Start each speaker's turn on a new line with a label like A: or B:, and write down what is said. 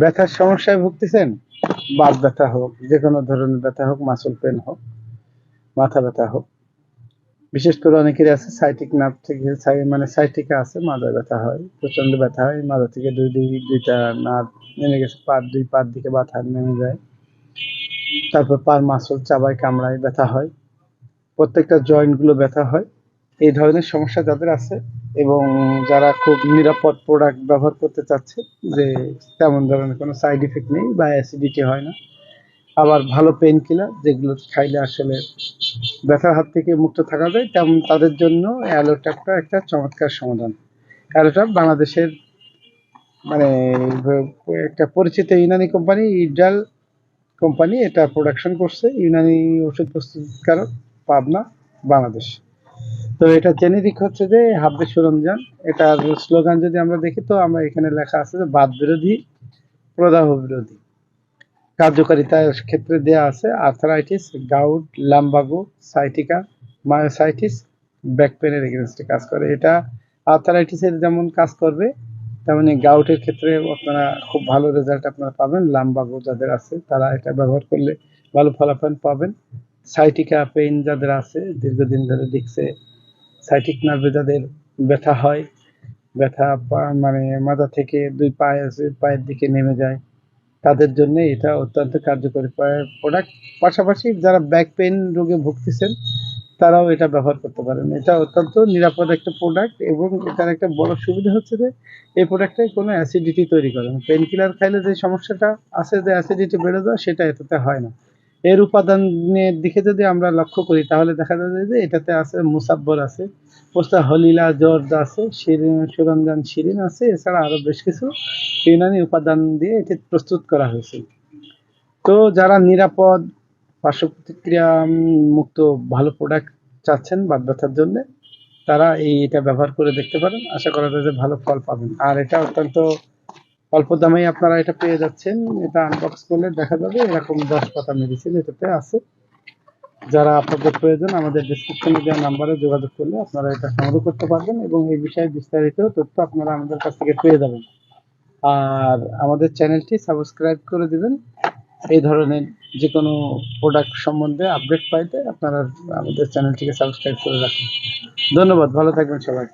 A: ব্যথার সমস্যায় ভুগতেছেন? বাত ব্যথা হোক যে কোনো ধরনের ব্যথা হোক মাসল পেন হোক, মাথা ব্যথা হোক। বিশেষ করে অনেকেরই আছে সাইটিক নার্ভ থেকে মানে সাইটিকা আছে মাথা ব্যথা হয় প্রচণ্ড ব্যথা হয় মাথা থেকে দুই দুই, দুইটা নার্ভ নেমে গেছে, পার দুই পার দিকে ব্যথা নেমে যায়। তারপর পার মাসল চাবায়, কামড়ায়, ব্যথা হয়। প্রত্যেকটা জয়েন্টগুলো ব্যথা হয়। এই ধরনের সমস্যা যাদের আছে এবং যারা খুব নিরাপদ প্রোডাক্ট ব্যবহার করতে চাচ্ছে, যে তেমন ধরনের কোনো সাইড ইফেক্ট নেই বা অ্যাসিডিটি হয় না। আবার ভালো পেন কিলার যেগুলো খাইলে আসলে ব্যথার হাত থেকে মুক্ত থাকা যায়, তেমন তাদের জন্য অ্যালোট্যাপটা একটা চমৎকার সমাধান। অ্যালোট্যাপ বাংলাদেশের মানে একটা পরিচিত ইউনানি কোম্পানি ইডাল কোম্পানি এটা প্রোডাকশন করছে। ইউনানি ওষুধ প্রস্তুতকারক পাবনা, বাংলাদেশ। তো এটা জেনেরিক হচ্ছে যে হাব্বে সরঞ্জাম এটার স্লোগান যদি আমরা দেখি, তো আমরা এখানে লেখা আছে যে বাদ বিরোধী, প্রদাহ বিরোধী। কার্যকারিতার ক্ষেত্রে দেয়া আছে arthritis gout lumbago sciatica myositis back পেনের এগেনস্টে কাজ করে। এটা আর্থারাইটিসের যেমন কাজ করবে, তেমনি গাউটের ক্ষেত্রে আপনারা খুব ভালো রেজাল্ট আপনারা পাবেন। লাম্বাগো যাদের আছে, তারা এটা ব্যবহার করলে ভালো ফলাফল পাবেন। সাইটিকা পেইন যাদের আছে, দীর্ঘদিন ধরে দেখছে সাইটিক নার্ভে যাদের ব্যথা হয়, ব্যথা মানে মাথা থেকে দুই পায়ে আছে, পায়ের দিকে নেমে যায়, তাদের জন্য এটা অত্যন্ত কার্যকরী প্রোডাক্ট পাশাপাশি যারা ব্যাক পেইন রোগে ভুগতেছেন, তারাও এটা ব্যবহার করতে পারেন। এটা অত্যন্ত নিরাপদ একটা প্রোডাক্ট এবং এটার একটা বড় সুবিধা হচ্ছে যে, এই প্রোডাক্টটাই কোনো অ্যাসিডিটি তৈরি করে না। পেন কিলার খাইলে যে সমস্যাটা আছে যে অ্যাসিডিটি বেড়ে যাওয়া সেটা এটাতে হয় না। এর উপাদানের দিকে যদি আমরা লক্ষ্য করি, তাহলে দেখা যাবে যে এটাতে আছে মুসাব্বর আছে পোস্তা হলিলা জর্দ আছে, শিরিন, সুরঞ্জন শিরিন আছে, এছাড়া আরও বেশ কিছু ইউনানি উপাদান দিয়ে এটি প্রস্তুত করা হয়েছে। তো যারা নিরাপদ পার্শ্ব প্রতিক্রিয়া মুক্ত ভালো প্রোডাক্ট চাচ্ছেন বাদ ব্যথার জন্য, তারা এই এটা ব্যবহার করে দেখতে পারেন। আশা করা যায় যে ভালো ফল পাবেন। আর এটা অত্যন্ত অল্প দামেই আপনারা এটা পেয়ে যাচ্ছেন। এটা আনবক্স করলে দেখা যাবে এরকম দশ পাতা মেডিসিন এটাতে আছে। যারা আপনাদের প্রয়োজন আমাদের ডিসক্রিপশনে দেওয়া নাম্বারে যোগাযোগ করলে আপনারা এটা সংগ্রহ করতে পারবেন এবং এই বিষয়ে বিস্তারিত তথ্য আপনারা আমাদের কাছ থেকে পেয়ে যাবেন। আর আমাদের চ্যানেলটি সাবস্ক্রাইব করে দিবেন। এই ধরনের যে কোনো প্রোডাক্ট সম্বন্ধে আপডেট পাইতে আপনারা আমাদের চ্যানেলটিকে সাবস্ক্রাইব করে রাখুন। ধন্যবাদ, ভালো থাকবেন সবাই।